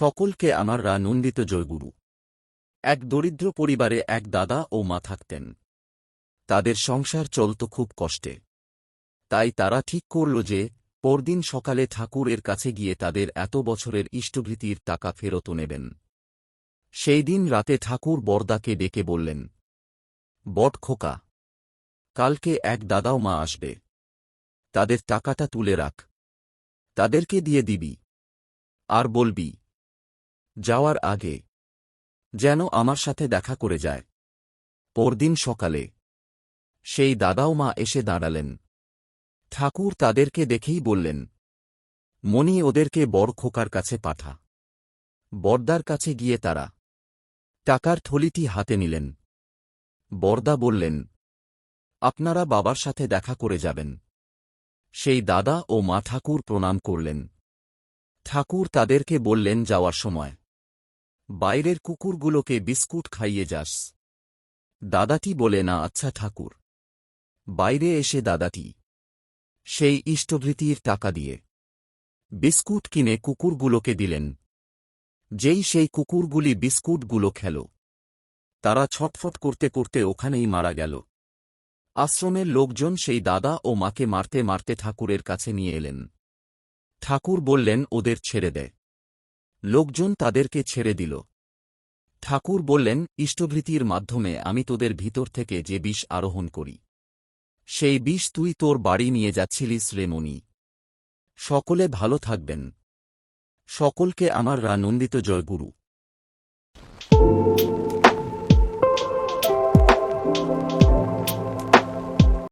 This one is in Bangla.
সকলকে আমার রানন্দিত জয়গুরু। এক দরিদ্র পরিবারে এক দাদা ও মা থাকতেন। তাদের সংসার চলত খুব কষ্টে। তাই তারা ঠিক করল যে, পরদিন সকালে ঠাকুরের কাছে গিয়ে তাদের এত বছরের ইষ্টভৃতির টাকা ফেরত নেবেন। সেই দিন রাতে ঠাকুর বরদাকে ডেকে বললেন, বট খোকা, কালকে এক দাদাও মা আসবে। তাদের টাকাটা তুলে রাখ। তাদেরকে দিয়ে দিবি। আর বলবি যাওয়ার আগে যেন আমার সাথে দেখা করে যায়। পরদিন সকালে সেই দাদাও মা এসে দাঁড়ালেন। ঠাকুর তাদেরকে দেখেই বললেন মনি ওদেরকে বড় খোকার কাছে পাঠা। বর্দার কাছে গিয়ে তারা টাকার থলিটি হাতে নিলেন। বর্দা বললেন, আপনারা বাবার সাথে দেখা করে যাবেন। সেই দাদা ও মা ঠাকুর প্রণাম করলেন। ঠাকুর তাদেরকে বললেন যাওয়ার সময় বাইরের কুকুরগুলোকে বিস্কুট খাইয়ে যাস। দাদাটি বলে, না আচ্ছা ঠাকুর। বাইরে এসে দাদাটি সেই ইষ্টভৃতির টাকা দিয়ে বিস্কুট কিনে কুকুরগুলোকে দিলেন। যেই সেই কুকুরগুলি বিস্কুটগুলো খেল, তারা ছটফট করতে করতে ওখানেই মারা গেল। আশ্রমের লোকজন সেই দাদা ও মাকে মারতে মারতে ঠাকুরের কাছে নিয়ে এলেন। ঠাকুর বললেন, ওদের ছেড়ে দে। লোকজন তাদেরকে ছেড়ে দিল। ঠাকুর বললেন, ইষ্টভৃতির মাধ্যমে আমি তোদের ভিতর থেকে যে বিষ আরোহণ করি, সেই বিষ তুই তোর বাড়ি নিয়ে যাচ্ছিলিস রেমনি সকলে ভালো থাকবেন। সকলকে আমার রানন্দিত জয়গুরু।